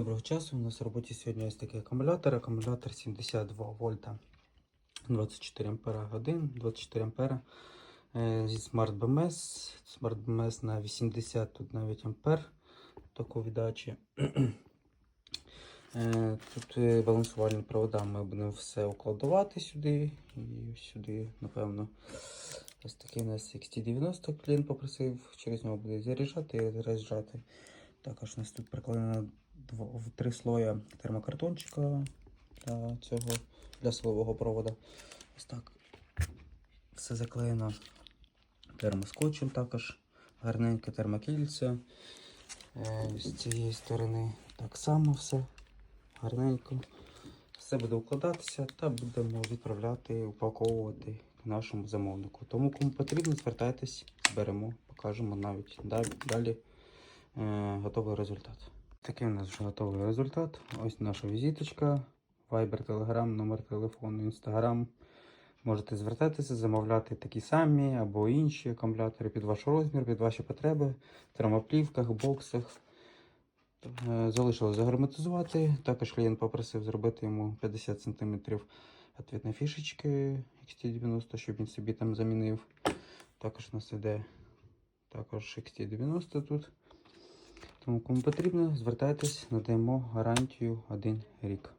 Доброго часу. У нас в роботі сьогодні ось такий акумулятор. Акумулятор 72 вольта 24 ампера годин, 24 ампера е, зі Smart BMS. Smart BMS на 80 тут навіть ампер такої віддачі. Е, Тут е, балансувальні провода ми будемо все укладувати сюди. І сюди, напевно, ось такий у нас XT90 клієнт попросив, через нього буде заряджати і розряджати. Також у нас тут прикладено дво- в три слоя термокартончика для цього для силового провода. Ось так. Все заклеєно термоскотчем також. Гарненьке термокільце. Е, З цієї сторони так само все гарненько. Все буде укладатися та будемо відправляти, упаковувати нашому замовнику. Тому кому потрібно, звертайтесь, зберемо, покажемо навіть далі, далі е, готовий результат. Такий у нас вже готовий результат. Ось наша візиточка, Viber, Telegram, номер телефону, Instagram. Можете звертатися, замовляти такі самі або інші акумулятори під ваш розмір, під ваші потреби, в термоплівках, боксах. Е, Залишилось загерметизувати. Також клієнт попросив зробити йому 50 см відповідні фішечки XT90, щоб він собі там замінив. Також у нас іде також XT90 тут. Тому кому потрібно, звертайтесь, надаємо гарантію 1 рік.